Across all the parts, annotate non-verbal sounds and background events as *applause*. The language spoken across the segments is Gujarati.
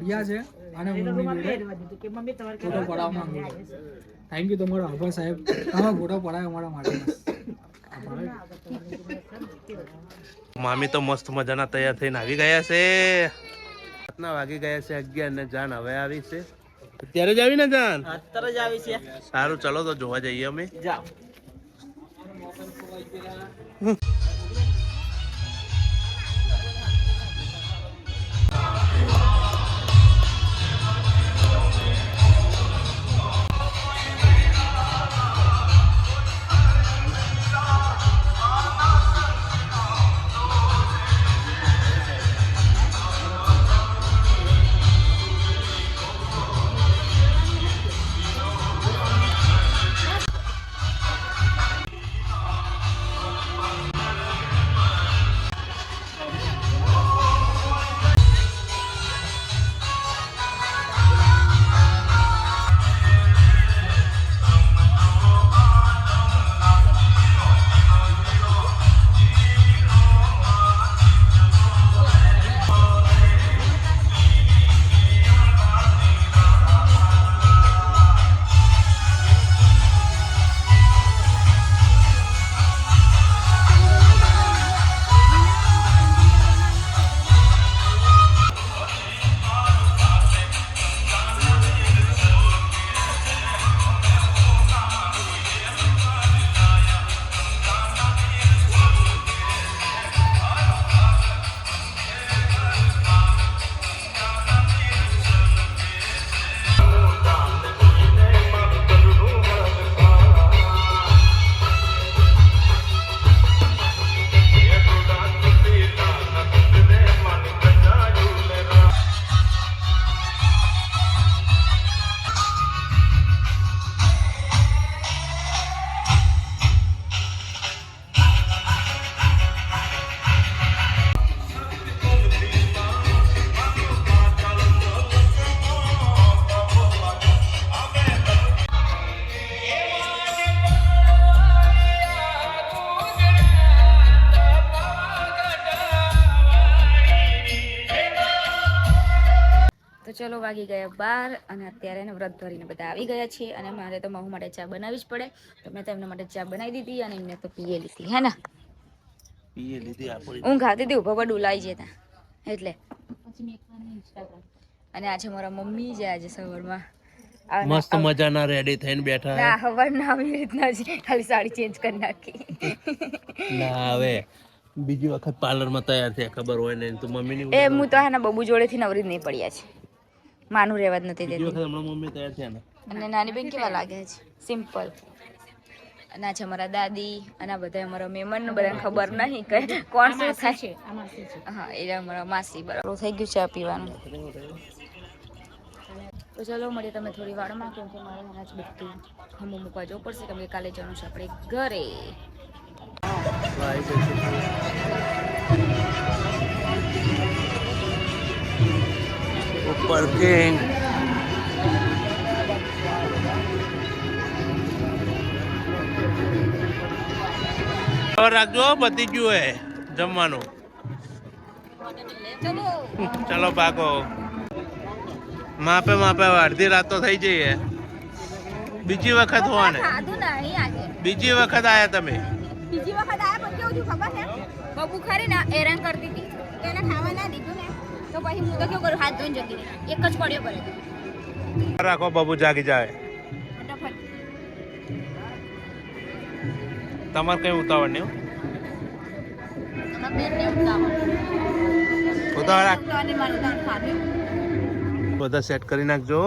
મળ્યા છે અને મમ્મી ફોટો પડાવવા માંગુ છું. થેન્ક યુ તમારો આભાર સાહેબ. તમે ફોટો પડાવ્યો અમારા માટે. મામી તો મસ્ત મજાના તૈયાર થઈને આવી ગયા છે. રાતના વાગી ગયા છે અગિયાર ને જાન હવે આવી છે. અત્યારે જ આવી ને જાન? અત્યારે જ આવી છે. સારું ચલો તો જોવા જઈએ અમે. જાઓ. વાગી ગયા બાર અને અત્યારે એને વ્રત ધરીને બધા આવી ગયા છે અને મારે તો મહુ માટે ચા બનાવી જ પડે. તો મેં તો એમના માટે ચા બનાવી દીધી અને એમને તો પીએ લીધી હે ને? પીએ લીધી ઊંઘ આવતી હતી ઊભા પર ડુલાઈ જતા. એટલે. અને આજે મારા મમ્મી છે આજે સવારમાં. ના- મસ્ત મજાના રેડી થઈને બેઠા ના સવારના આવી રીતના જ ખાલી સાડી ચેન્જ કરી નાખી. ના હવે બીજી વખત પાર્લરમાં તૈયાર થયા ખબર હોય ને તો મમ્મીની એ હું તો આના બબુ જોડેથી નવરી જ નહીં પડ્યા છે. માનું રહેવા જ નથી દેતી વખત હમણાં મમ્મી તૈયાર થયા ને. અને નાની બેન કેવા લાગે છે? સિમ્પલ અને આ છે અમારા દાદી અને આ બધા અમારા મહેમાન બધાને ખબર નહીં કે કોણ શું થાય. હા એટલે અમારા માસી બરાબર. થઈ ગયું ચા પીવાનું. તો ચાલો મળીએ તમે થોડી વારમાં કેમ કે મારે હમણાં જ બધું હમું મૂકવા જવું પડશે કેમ કે કાલે જવાનું છે આપણે ઘરે. ઉપર કિંગ રાખજો પતી ગયું એ જમવાનું. ચલો. પાકો માપે માપે અડધી રાત તો થઈ જઈએ બીજી વખત હોવા ને ખાધું નહીં આજે. બીજી વખત આયા તમે. બીજી વખત આયા પછી કેવું થયું ખબર છે? બબુ ખરી ને હેરાન કરતી હતી. એને ખાવા ના દીધું તો પછી હું તો કેવું કરું હાથ ધોઈને જતી રહી. એક જ પડ્યો પડે રાખો બાબુ જાગી જાય. તમારે કઈ ઉતાવળ નહીં બધા સેટ કરી નાખજો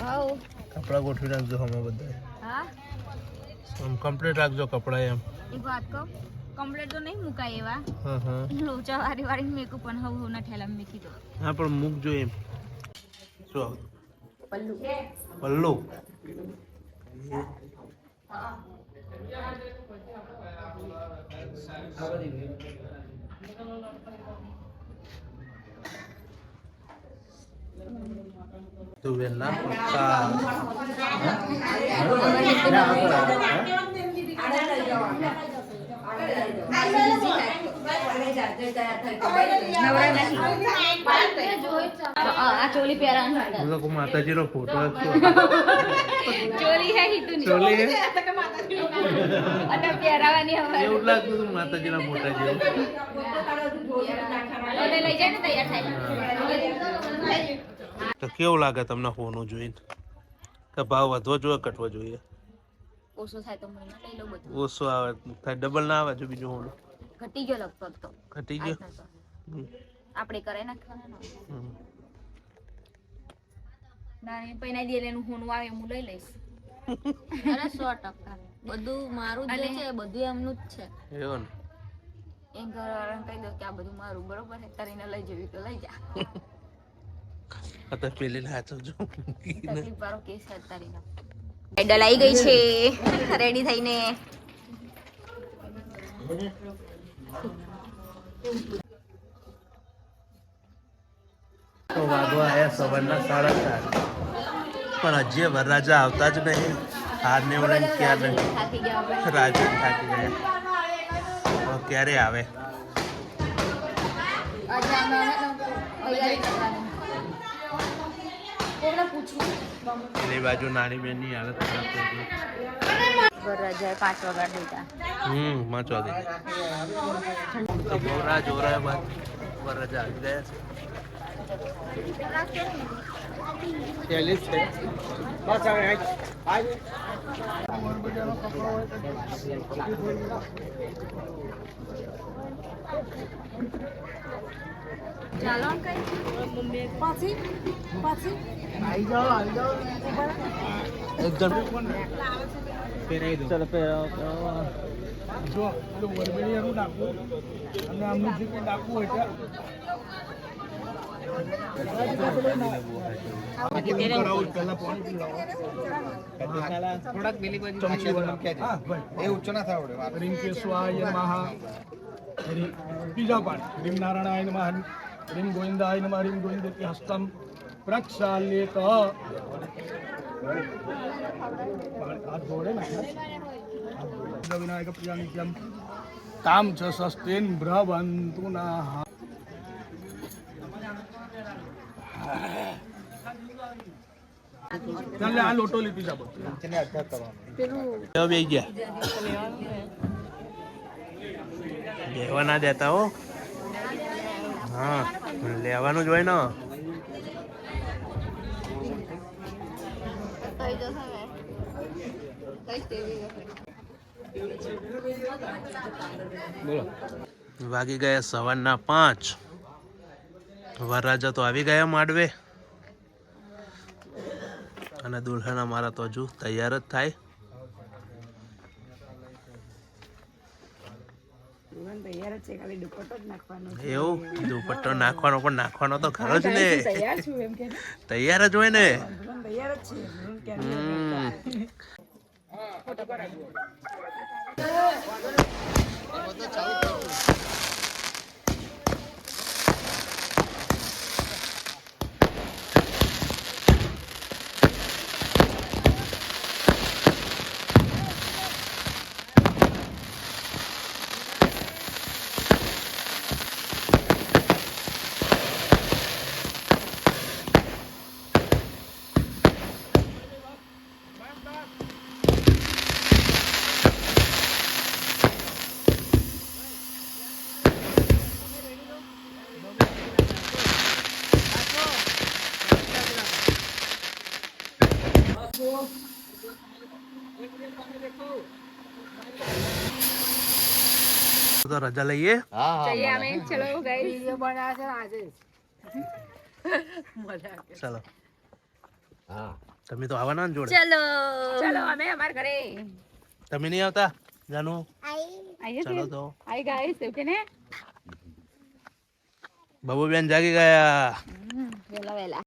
હાઉ. કપડા ગોઠવી નાખજો હમણાં બધા કમ્પ્લીટ રાખજો કપડા એમ. વાત કહું? કમ્પ્લેટ તો નહીં મુકાય એવા. હા હા. લોચા વારી વારી મેકઅપ પણ હવ હું ના ઠેલા મેકી દો હા પણ મૂકજો એમ. શું પલ્લુ. પલ્લુ. નવરા નહીં હા, આ ચોલી તો માતાજીનો ફોટો ચોલી હે. ચોલી. એવું લાગતું હતું ફોટા જેવું જાય ને તૈયાર થાય તો કેવું લાગે તમને ફોન જોઈને કે ભાવ વધવો જોઈએ ઘટવો જોઈએ ઓછો થાય તો મહિના લઈ લઉં બધું. ઓછો આવે થાય ડબલ ના આવે જો બીજો ફોન ઘટી ગયો લગભગ તો. ઘટી ગયો. આપણે કરાઈ નાખવાના ના? એ પૈના દે એનું હોનું આવે હું લઈ લઈશ. અરે સો ટકા. બધું મારું જ છે બધું એમનું જ છે. એવું ને? એ ઘરવાળાને કહી દો કે આ બધું મારું બરોબર છે? તરીને લઈ જવી તો લઈ જા. *laughs* અત્યારે પેલી હાચો જો તકલીફ વાળો કેસ છે તારીનો આઈડલ આવી ગઈ છે. રેડી થઈને. તો વાગવા આયા સવારના સાડા ચાર. પણ હજી વરરાજા આવતા જ નહીં. હાર ને વળે ક્યાં નહીં. થાકી ગયા. આપણે રાજુ થાકી ગયા ક્યારે આવે આજે અમે તૈયારી કરવાની કોને પૂછવું પેલી બાજુ નાની બેનની હાલત ખરાબ થઈ ગઈ. પાંચ વગાડ દીધા. હમ પાંચ વાગે. તો જોરા બાદ. વરરાજા આવી ગયા છે. ચાલો કઈ એકદમ ચાલો જો પેલું વરબેડિયાનું નાખવું અને આમનું જે કંઈ નાખવું હોય છે. નમઃ હરિ- બીજા પાઠ રીમ નારાયણાય મહાન રીમ ગોવિંદાય નમઃ હરિમ ગોવિંદતી હસ્તમ પ્રક્ષાલ્યેત હાથ જોડે ને. વિનાયક પ્રિયાનિત્યમ કામ છે સસ્તેન ભ્રવંતુ ના ચાલે આ લોટો લીધી જા કેવા બે ગયા લેવા ના દેતા હો હા લેવાનું જ હોય ને વાગી ગયા સવારના પાંચ. વરરાજા તો આવી ગયા માંડવે. અને દુલ્હન અમારા તો હજુ તૈયાર જ થાય. એવું? દુપટ્ટો નાખવાનો પણ નાખવાનો તો ખરો જ ને. તૈયાર જ હોય ને. હમ. તો રજા લઈએ જઈએ અમે રજા લઈએ. ચલો તમે તો આવવાના ને જોડે. ચલો. ચલો અમે અમાર ઘરે. તમે નહીં આવતા? જાનુ? આઈએ ચાલો તો. આઈ ગાઈસ ઓકે ને? બાબુ બેન જાગી ગયા. વેલા વેલા.